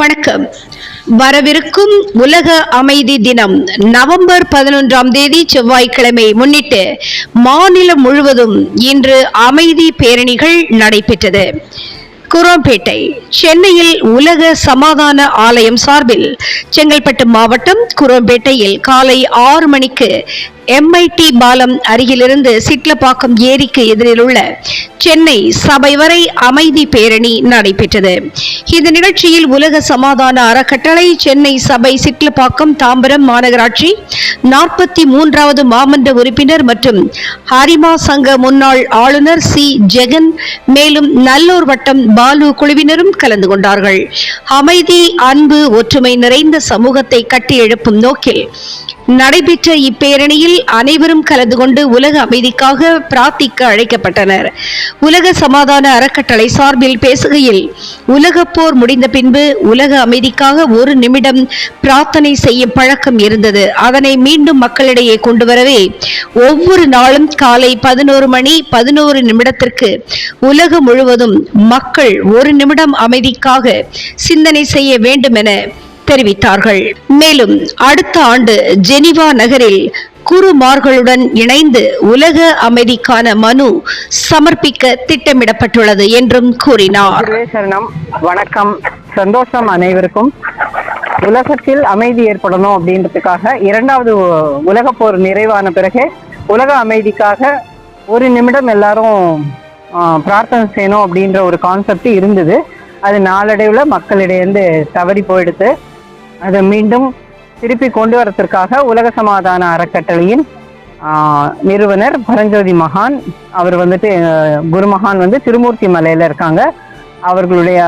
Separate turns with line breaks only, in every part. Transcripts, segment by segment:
வணக்கம். வரவிருக்கும் உலக அமைதி தினம் நவம்பர் பதினொன்றாம் தேதி செவ்வாய்க்கிழமை முன்னிட்டு மாநிலம் முழுவதும் இன்று அமைதி பேரணிகள் நடைபெற்றது. குரோம்பேட்டை சென்னையில் உலக சமாதான ஆலயம் சார்பில் செங்கல்பட்டு மாவட்டம் குரோம்பேட்டையில் காலை ஆறு மணிக்கு எம்ஐடி பாலம் அருகிலிருந்து சிட்லப்பாக்கம் ஏரிக்கு எதிரில் உள்ள சென்னை சபை வரை அமைதி பேரணி நடைபெற்றது. இந்த நிகழ்ச்சியில் உலக சமாதான அறக்கட்டளை சென்னை சபை சிட்லப்பாக்கம் தாம்பரம் மாநகராட்சி நாற்பத்தி மூன்றாவது மாமன்ற உறுப்பினர் மற்றும் ஹரிமா சங்க முன்னாள் ஆளுநர் சி. ஜெகன் மேலும் நல்லூர் வட்டம் பாலு குழுவினரும் கலந்து கொண்டார்கள். அமைதி அன்பு ஒற்றுமை நிறைந்த சமூகத்தை கட்டியெழுப்பும் நோக்கில் நடைபெற்ற இப்பேரணியில் அனைவரும் கலந்து கொண்டு உலக அமைதிக்காக பிரார்த்திக்க அழைக்கப்பட்டனர். உலக சமாதான அறக்கட்டளை சார்பில் பேசுகையில் உலகப் போர் முடிந்த பின்பு உலக அமைதிக்காக ஒரு நிமிடம் பிரார்த்தனை செய்யும் பழக்கம் இருந்தது. அதனை மீண்டும் மக்களிடையே கொண்டு வரவே ஒவ்வொரு நாளும் காலை பதினோரு மணி பதினோரு நிமிடத்திற்கு உலகம் முழுவதும் மக்கள் ஒரு நிமிடம் அமைதிக்காக சிந்தனை செய்ய வேண்டும் என தெரிவித்தார்கள். மேலும் அடுத்த ஆண்டு ஜெனிவா நகரில் குருமார்களுடன் இணைந்து உலக அமைதிக்கான மனு சமர்ப்பிக்க திட்டமிடப்பட்டுள்ளது என்றும் கூறினார்.
வணக்கம். சந்தோஷம் அனைவருக்கும். உலகத்தில் அமைதி ஏற்படணும் அப்படின்றதுக்காக இரண்டாவது உலக போர் நிறைவான பிறகு உலக அமைதிக்காக ஒரு நிமிடம் எல்லாரும் பிரார்த்தனை செய்யணும் அப்படின்ற ஒரு கான்செப்ட் இருந்தது. அது நாளடைவில் மக்களிடையே தவறி போயிடுத்து அதை மீண்டும் திருப்பி கொண்டு வரத்திற்காக உலக சமாதான அறக்கட்டளையின் நிறுவனர் பரஞ்சோதி மகான் அவர் வந்துட்டு குருமகான் வந்து திருமூர்த்தி மலையில் இருக்காங்க. அவர்களுடைய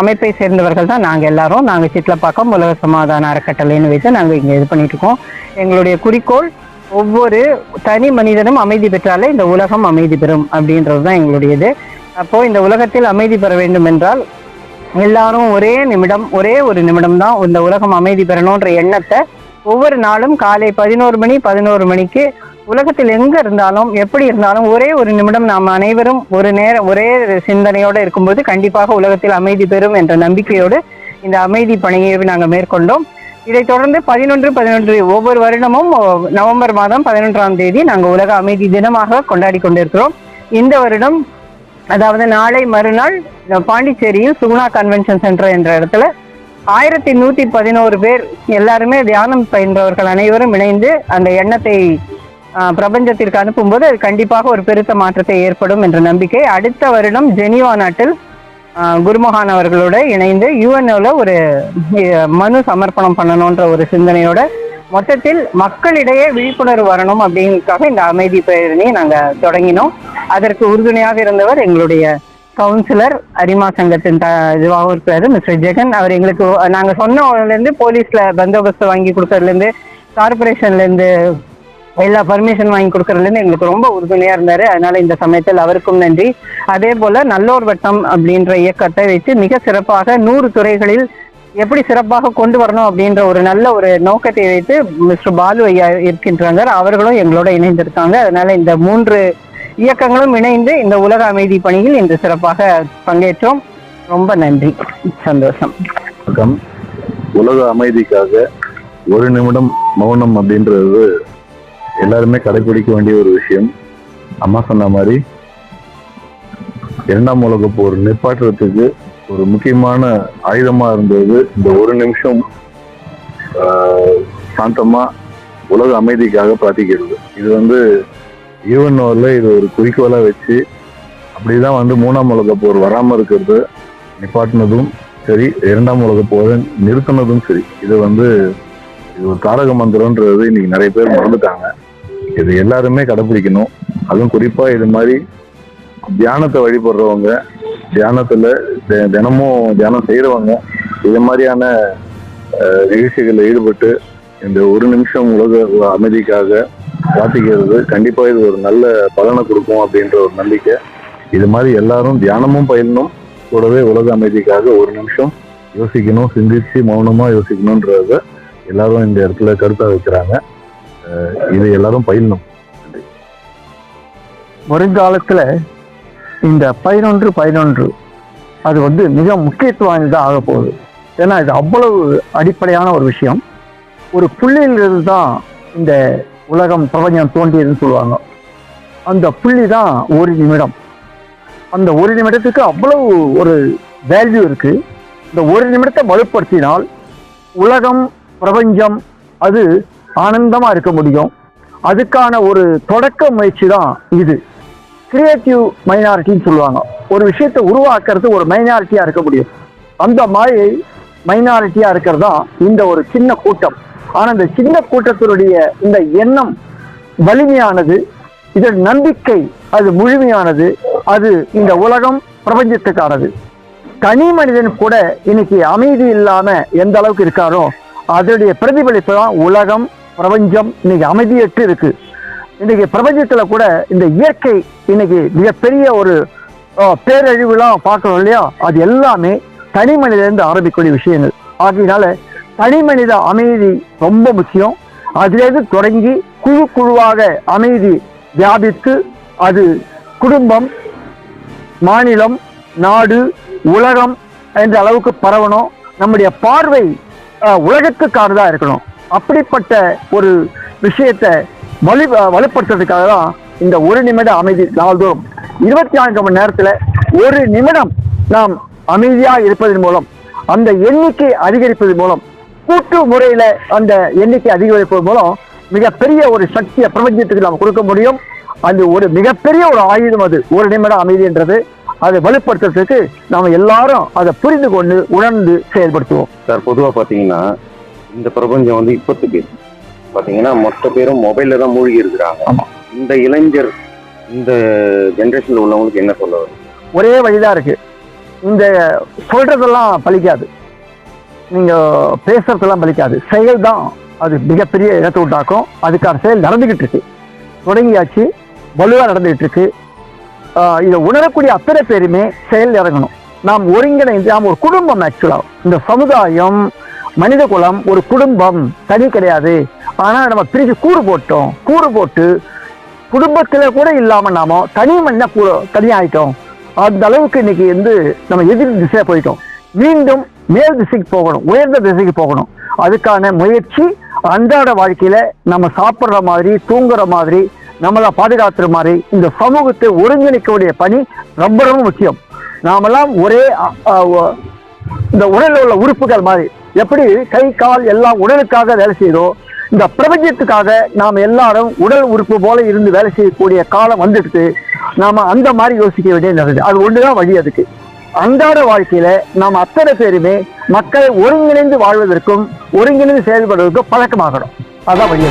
அமைப்பை சேர்ந்தவர்கள் தான் நாங்கள் எல்லாரும். நாங்கள் சிட்லப்பாக்கம் உலக சமாதான அறக்கட்டளைன்னு வைத்து நாங்கள் இங்கே இது பண்ணிட்டுருக்கோம் எங்களுடைய குறிக்கோள் ஒவ்வொரு தனி மனிதனும் அமைதி பெற்றாலே இந்த உலகம் அமைதி பெறும் அப்படின்றது தான் எங்களுடையது. அப்போது இந்த உலகத்தில் அமைதி பெற வேண்டும் என்றால் எல்லாரும் ஒரே நிமிடம் ஒரே ஒரு நிமிடம் தான் இந்த உலகம் அமைதி பெறணுன்ற எண்ணத்தை ஒவ்வொரு நாளும் காலை பதினோரு மணி பதினோரு மணிக்கு உலகத்தில் எங்க இருந்தாலும் எப்படி இருந்தாலும் ஒரே ஒரு நிமிடம் நாம் அனைவரும் ஒரு நேரம் ஒரே சிந்தனையோடு இருக்கும்போது கண்டிப்பாக உலகத்தில் அமைதி பெறும் என்ற நம்பிக்கையோடு இந்த அமைதி பணியை நாங்கள் மேற்கொண்டோம். இதைத் தொடர்ந்து பதினொன்று பதினொன்று ஒவ்வொரு வருடமும் ஓ, நவம்பர் மாதம் பதினொன்றாம் தேதி நாங்கள் உலக அமைதி தினமாக கொண்டாடி கொண்டிருக்கிறோம். இந்த வருடம் அதாவது நாளை மறுநாள் பாண்டிச்சேரியில் சுகுணா கன்வென்ஷன் சென்டர் என்ற இடத்துல ஆயிரத்தி நூற்றி பதினோரு பேர் எல்லாருமே தியானம் பயின்றவர்கள் அனைவரும் இணைந்து அந்த எண்ணத்தை பிரபஞ்சத்திற்கு அனுப்பும்போது அது கண்டிப்பாக ஒரு பெருத்த மாற்றத்தை ஏற்படும் என்ற நம்பிக்கை. அடுத்த வருடம் ஜெனீவா நாட்டில் குருமகான் அவர்களோட இணைந்து யுஎன்ஓவில் ஒரு மனு சமர்ப்பணம் பண்ணணுன்ற ஒரு சிந்தனையோட மொத்தத்தில் மக்களிடையே விழிப்புணர்வு வரணும் அப்படிங்கிறதுக்காக இந்த அமைதி பேரணியை நாங்கள் தொடங்கினோம். அதற்கு உறுதுணையாக இருந்தவர் எங்களுடைய கவுன்சிலர் அரிமா சங்கத்தின் த இதுவாகவும் இருக்கிறாரு மிஸ்டர் ஜெகன் அவர் எங்களுக்கு நாங்கள் சொன்னதுலேருந்து போலீஸில் பந்தோபஸ்து வாங்கி கொடுக்கறதுலேருந்து கார்பரேஷன்லேருந்து எல்லா பர்மிஷன் வாங்கி கொடுக்கறதுலேருந்து எங்களுக்கு ரொம்ப உறுதுணையாக இருந்தார். அதனால் இந்த சமயத்தில் அவருக்கும் நன்றி. அதே போல் நல்லோர் வட்டம் அப்படின்ற இயக்கத்தை வைத்து மிக சிறப்பாக நூறு துறைகளில் எப்படி சிறப்பாக கொண்டு வரணும் அப்படின்ற ஒரு நல்ல ஒரு நோக்கத்தை வைத்து மிஸ்டர் பாலு ஐயா இருக்கின்றாங்க. அவர்களும் எங்களோட இணைந்திருக்காங்க. அதனால இந்த மூன்று இயக்கங்களும் இணைந்து இந்த உலக அமைதி பணியில் இன்று சிறப்பாக பங்கேற்றோம். ரொம்ப நன்றி. சந்தோஷம்.
வணக்கம். உலக அமைதிக்காக ஒரு நிமிடம் மௌனம் அப்படின்றது எல்லாருமே கடைபிடிக்க வேண்டிய ஒரு விஷயம். அம்மா சொன்ன மாதிரி இரண்டாம் உலக போர் நிப்பாட்டுறதுக்கு ஒரு முக்கியமான ஆயுதமா இருந்தது. இந்த ஒரு நிமிஷம் ஆஹ், சாந்தமா உலக அமைதிக்காக பிரார்த்திக்கிறது. இது வந்து யூஎன்ஓவில் இது ஒரு குறிக்கோளாக வச்சு அப்படி தான் வந்து மூணாம் உலக போர் வராமல் இருக்கிறது. நிப்பாட்டினதும் சரி இரண்டாம் உலக போரை நிறுத்தினதும் சரி. இது வந்து இது ஒரு தாரக மந்திரன்றது இன்னைக்கு நிறைய பேர் மறந்துட்டாங்க. இது எல்லாருமே கடைபிடிக்கணும் அதுவும் குறிப்பாக இது மாதிரி தியானத்தை வழிபடுறவங்க தியானத்தில் தி- தினமும் தியானம் செய்கிறவங்க இது மாதிரியான நிகழ்ச்சிகளில் ஈடுபட்டு இந்த ஒரு நிமிஷம் உலக அமைதிக்காக வாசிக்கிறது கண்டிப்பா இது ஒரு நல்ல பலனை கொடுக்கும் அப்படின்ற ஒரு நம்பிக்கை. இது மாதிரி எல்லாரும் தியானமும் பயிலணும். கூடவே உலக அமைதிக்காக ஒரு நிமிஷம் யோசிக்கணும் சிந்திச்சு மௌனமா யோசிக்கணுன்றத எல்லாரும் இந்த இடத்துல கருத்தா வைக்கிறாங்க. அஹ் இது எல்லாரும் பயிலணும்.
வருங்காலத்துல இந்த பதினொன்று பதினொன்று அது வந்து மிக முக்கியத்துவம் வாய்ந்ததாக ஆக போகுது. ஏன்னா இது அவ்வளவு அடிப்படையான ஒரு விஷயம். ஒரு புள்ளியிலிருந்து தான் இந்த உலகம் பிரபஞ்சம் தோன்றியதுன்னு சொல்லுவாங்க. அந்த புள்ளி தான் ஒரு நிமிடம். அந்த ஒரு நிமிடத்துக்கு அவ்வளவு ஒரு வேல்யூ இருக்கு. இந்த ஒரு நிமிடத்தை வலுப்படுத்தினால் உலகம் பிரபஞ்சம் அது ஆனந்தமா இருக்க முடியும். அதுக்கான ஒரு தொடக்க முயற்சி தான் இது கிரியேட்டிவ் மைனாரிட்டின்னு சொல்லுவாங்க. ஒரு விஷயத்தை உருவாக்குறது ஒரு மைனாரிட்டியா இருக்க முடியும். அந்த மாதிரி மைனாரிட்டியா இருக்கிறது தான் இந்த ஒரு சின்ன கூட்டம். ஆனா இந்த சின்ன கூட்டத்தினுடைய இந்த எண்ணம் வலிமையானது இதன் நம்பிக்கை அது முழுமையானது அது இந்த உலகம் பிரபஞ்சத்துக்கானது. தனி மனிதன் கூட இன்னைக்கு அமைதி இல்லாம எந்த அளவுக்கு இருக்காரோ அதனுடைய பிரதிபலிப்பு தான் உலகம் பிரபஞ்சம் இன்னைக்கு அமைதியற்று இருக்கு. இன்னைக்கு பிரபஞ்சத்துல கூட இந்த இயற்கை இன்னைக்கு மிகப்பெரிய ஒரு பேரழிவுலாம் பார்க்கணும் இல்லையா? அது எல்லாமே தனி மனிதன் ஆரம்பிக்கக்கூடிய விஷயங்கள். ஆகையினால தனி மனித அமைதி ரொம்ப முக்கியம். அதிலிருந்து தொடங்கி குழு குழுவாக அமைதி வியாபித்து அது குடும்பம் மாநிலம் நாடு உலகம் என்ற அளவுக்கு பரவணும். நம்முடைய பார்வை உலகத்துக்கானதாக இருக்கணும். அப்படிப்பட்ட ஒரு விஷயத்தை வலு வலுப்படுத்துறதுக்காக தான் இந்த ஒரு நிமிட அமைதி நாள்தோறும். இருபத்தி நான்கு மணி நேரத்தில் ஒரு நிமிடம் நாம் அமைதியாக இருப்பதன் மூலம் அந்த எண்ணிக்கை அதிகரிப்பதன் மூலம் கூட்டு முறையில அந்த எண்ணிக்கை அதிகரிப்பதன் மூலம் மிகப்பெரிய ஒரு சக்தியை பிரபஞ்சத்துக்கு நாம் கொடுக்க முடியும். அது ஒரு மிகப்பெரிய ஒரு ஆயுதம் அது. ஒரு நிமிடம் அமைதின்றது அதை வலுப்படுத்துறதுக்கு நாம எல்லாரும் அதை புரிந்து கொண்டு உணர்ந்து செயல்படுத்துவோம்.
சார் பொதுவாக பார்த்தீங்கன்னா இந்த பிரபஞ்சம் வந்து இப்போத்துக்கு பார்த்தீங்கன்னா மொத்த பேரும் மொபைலில் தான் மூழ்கி இருக்கிறாங்க. இந்த இளைஞர் இந்த ஜென்ரேஷனில் உள்ளவங்களுக்கு என்ன சொல்ல
ஒரே வழிதான் இருக்கு. இந்த சொல்றதெல்லாம் பலிக்காது நீங்கள் பேசுறதெல்லாம் பலிக்காது செயல் தான் அது மிகப்பெரிய இடத்தை உண்டாக்கும். அதுக்கான செயல் நடந்துக்கிட்டு இருக்கு. தொடங்கியாச்சு. வலுவாக நடந்துகிட்டு இருக்கு. இதை உணரக்கூடிய அத்தனை பேருமே செயல் இறங்கணும். நாம் ஒருங்கிணைந்து நாம் ஒரு குடும்பம் ஆக்சுவலாக இந்த சமுதாயம் மனித குலம் ஒரு குடும்பம் தனி கிடையாது. ஆனால் நம்ம பிரிச்சு கூறு போட்டோம். கூறு போட்டு குடும்பத்தில் கூட இல்லாமல் நாம தனி மண்ண தனியாகிட்டோம் அந்த அளவுக்கு இன்னைக்கு வந்து நம்ம எதிர் திசையாக போயிட்டோம். மீண்டும் மேல் திசைக்கு போகணும் உயர்ந்த திசைக்கு போகணும். அதுக்கான முயற்சி அன்றாட வாழ்க்கையில் நம்ம சாப்பிட்ற மாதிரி தூங்குற மாதிரி நம்மளை பாதுகாத்துற மாதிரி இந்த சமூகத்தை ஒருங்கிணைக்கக்கூடிய பணி ரொம்ப ரொம்ப முக்கியம். நாமெல்லாம் ஒரே இந்த உடலில் உள்ள உறுப்புகள் மாதிரி எப்படி கை கால் எல்லாம் உடலுக்காக வேலை செய்தோ இந்த பிரபஞ்சத்துக்காக நாம் எல்லாரும் உடல் உறுப்பு போல இருந்து வேலை செய்யக்கூடிய காலம் வந்துடுது. நாம அந்த மாதிரி யோசிக்க வேண்டியது நல்லது அது தான் வழி அதுக்கு. அன்றாட வாழ்க்கையில நாம் அத்தனை பேருமே மக்களை ஒருங்கிணைந்து வாழ்வதற்கும் ஒருங்கிணைந்து செயல்படுவதற்கும் பழக்கமாகணும். அதான் வழி